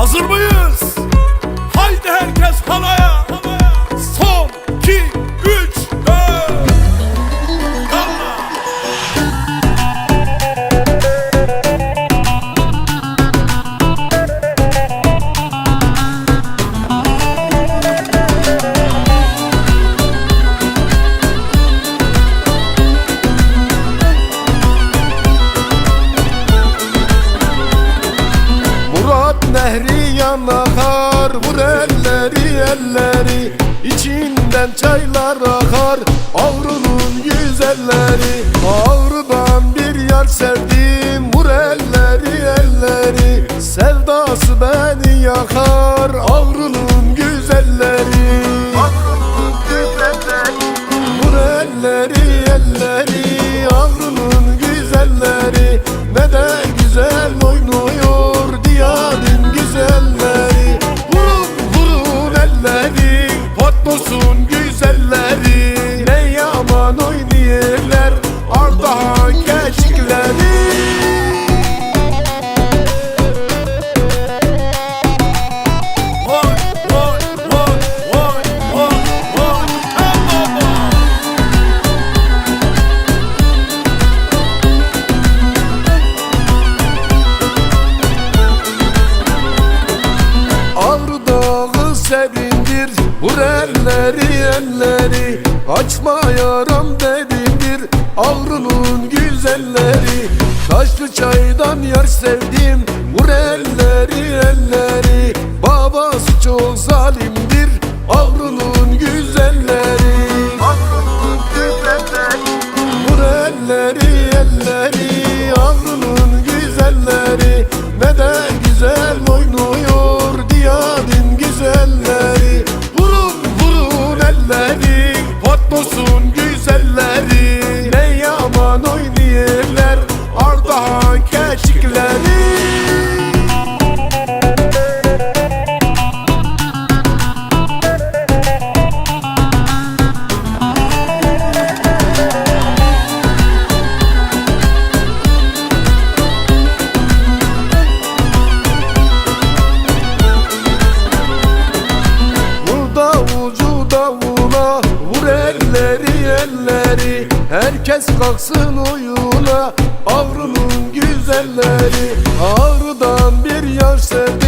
Hazır mıyız? Haydi herkes halaya. Son, iki, elleri içinden çaylar akar Avrunun güzelleri. Avrudan bir yar sevdim Vur elleri elleri. Sevdası beni yakar. elleri elleri Açma yaram derindir Ağrının güzelleri Taşlı çaydan yer sevdim Vur elleri elleri. Babası çok zalimdir Ağrının elleri Herkes kalksın oyuna Avrunun güzelleri. Ağrıdan bir yar sen